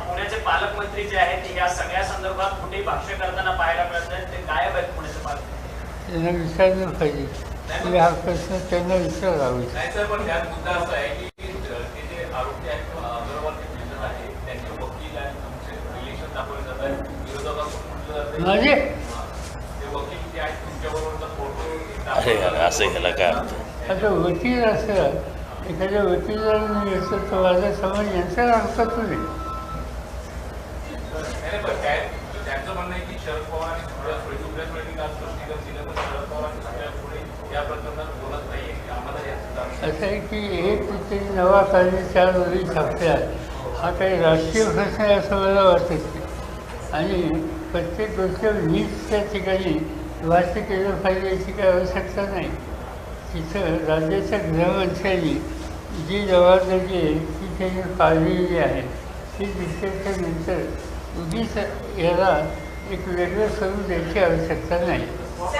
पुण्याचे पालकमंत्री जे आहेत या सगळ्या संदर्भात कुठे भाष्य करताना पाहायला मिळत नाही ते गायब आहेत पुण्याचे त्यांना विचारलं पाहिजे पण त्यात मुद्दा असा आहे की जे आहेत किंवा आहे त्यांचे वकील रिलेशन दाखवले जात आहेत विरोधकांकडून म्हणजे? ते वकील आहेत तुमच्याबरोबरचा फोटो असं ह्याला काय आता वकील असं एखाद्या वकिलाला मी याचा तो माझा समज यांचा अर्थ तुम्ही? असं आहे की एक तिथे नवा कायदे चार वरी छापल्या. हा काही राष्ट्रीय प्रश्न आहे असं मला वाटत. नाही आणि प्रत्येक गोष्ट वीजच्या ठिकाणी भाष्य केलं पाहिजे याची काही आवश्यकता नाही. तिथं राज्याच्या गृहमंत्र्यांनी जी जबाबदारी आहे ती त्यांनी पाळलेली आहे. ती दिसल्याच्या नंतर उगीच याला एक वेगळं स्वरूप द्यायची आवश्यकता नाही.